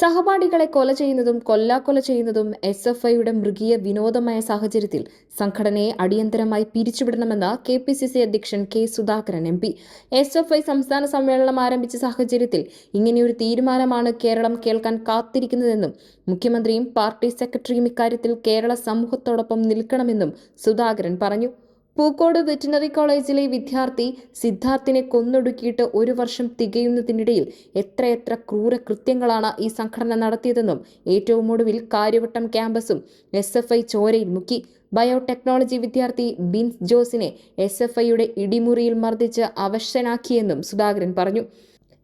സഹപാഠികളെ കൊല ചെയ്യുന്നതും കൊല്ലാക്കൊല ചെയ്യുന്നതും എസ് എഫ് ഐയുടെ മൃഗീയ വിനോദമായ സാഹചര്യത്തിൽ സംഘടനയെ അടിയന്തരമായി പിരിച്ചുവിടണമെന്ന് കെ പി സി സി അധ്യക്ഷൻ K Sudhakaran M P. S F I സംസ്ഥാന സമ്മേളനം ആരംഭിച്ച സാഹചര്യത്തിൽ ഇങ്ങനെയൊരു തീരുമാനമാണ് കേരളം കേൾക്കാൻ കാത്തിരിക്കുന്നതെന്നും മുഖ്യമന്ത്രിയും പാർട്ടി സെക്രട്ടറിയും ഇക്കാര്യത്തിൽ കേരള സമൂഹത്തോടൊപ്പം നിൽക്കണമെന്നും സുധാകരൻ പറഞ്ഞു. പൂക്കോട് വെറ്റിനറി കോളേജിലെ വിദ്യാർത്ഥി സിദ്ധാർത്ഥിനെ കൊന്നൊടുക്കിയിട്ട് ഒരു വർഷം തികയുന്നതിനിടയിൽ എത്രയെത്ര ക്രൂര കൃത്യങ്ങളാണ് ഈ സംഘടന നടത്തിയതെന്നും ഏറ്റവും ഒടുവിൽ കാര്യവട്ടം ക്യാമ്പസും എസ് എഫ് ഐ ചോരയിൽ മുക്കി. ബയോടെക്നോളജി വിദ്യാർത്ഥി ബിൻസ് ജോസിനെ എസ് എഫ് ഐയുടെ ഇടിമുറിയിൽ മർദ്ദിച്ച് അവശനാക്കിയെന്നും സുധാകരൻ പറഞ്ഞു.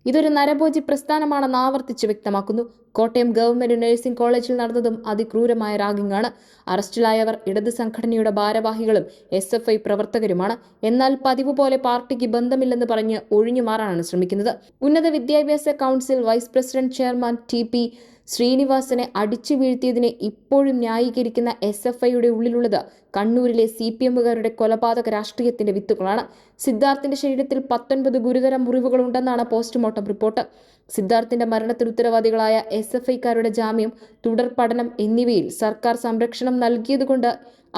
ഇതൊരു നരഭോജി പ്രസ്ഥാനമാണെന്ന് ആവർത്തിച്ച് വ്യക്തമാക്കുന്നു. കോട്ടയം ഗവൺമെന്റ് നഴ്സിംഗ് കോളേജിൽ നടന്നതും അതിക്രൂരമായ റാഗിംഗാണ് അറസ്റ്റിലായവർ ഇടത് സംഘടനയുടെ ഭാരവാഹികളും എസ് എഫ് ഐ പ്രവർത്തകരുമാണ്. എന്നാൽ പതിവ് പോലെ പാർട്ടിക്ക് ബന്ധമില്ലെന്ന് പറഞ്ഞ് ഒഴിഞ്ഞു മാറാനാണ് ശ്രമിക്കുന്നത്. ഉന്നത വിദ്യാഭ്യാസ council vice president chairman T P ശ്രീനിവാസനെ അടിച്ചു വീഴ്ത്തിയതിനെ ഇപ്പോഴും ന്യായീകരിക്കുന്ന എസ് എഫ് ഐയുടെ ഉള്ളിലുള്ളത് കണ്ണൂരിലെ സി പി എമ്മുകാരുടെ കൊലപാതക രാഷ്ട്രീയത്തിന്റെ വിത്തുകളാണ്. സിദ്ധാർത്ഥിന്റെ ശരീരത്തിൽ പത്തൊൻപത് ഗുരുതര മുറിവുകളുണ്ടെന്നാണ് പോസ്റ്റ്മോർട്ടം റിപ്പോർട്ട്. സിദ്ധാർത്ഥിന്റെ മരണത്തിന് ഉത്തരവാദികളായ എസ് എഫ് ഐക്കാരുടെ ജാമ്യം തുടർ പഠനം എന്നിവയിൽ സർക്കാർ സംരക്ഷണം നൽകിയതുകൊണ്ട്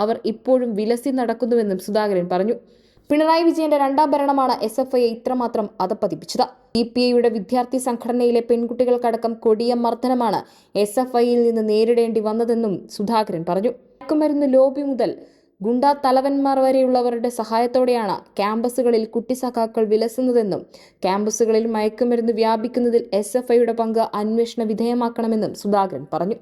അവർ ഇപ്പോഴും വിലസി നടക്കുന്നുവെന്നും സുധാകരൻ പറഞ്ഞു. പിണറായി വിജയന്റെ രണ്ടാം ഭരണമാണ് എസ് എഫ് ഐയെ ഇത്രമാത്രം അധപ്പതിപ്പിച്ചത് ഇ പി ഐയുടെ വിദ്യാർത്ഥി സംഘടനയിലെ പെൺകുട്ടികൾക്കടക്കം കൊടിയ മർദ്ദനമാണ് എസ് എഫ് ഐയിൽ നിന്ന് നേരിടേണ്ടി വന്നതെന്നും സുധാകരൻ പറഞ്ഞു. മയക്കുമരുന്ന് ലോബി മുതൽ ഗുണ്ടാ തലവന്മാർ വരെയുള്ളവരുടെ സഹായത്തോടെയാണ് ക്യാമ്പസുകളിൽ കുട്ടിസഖാക്കൾ വിലസുന്നതെന്നും ക്യാമ്പസുകളിൽ മയക്കുമരുന്ന് വ്യാപിക്കുന്നതിൽ എസ് എഫ് ഐയുടെ പങ്ക് അന്വേഷണ വിധേയമാക്കണമെന്നും സുധാകരൻ പറഞ്ഞു.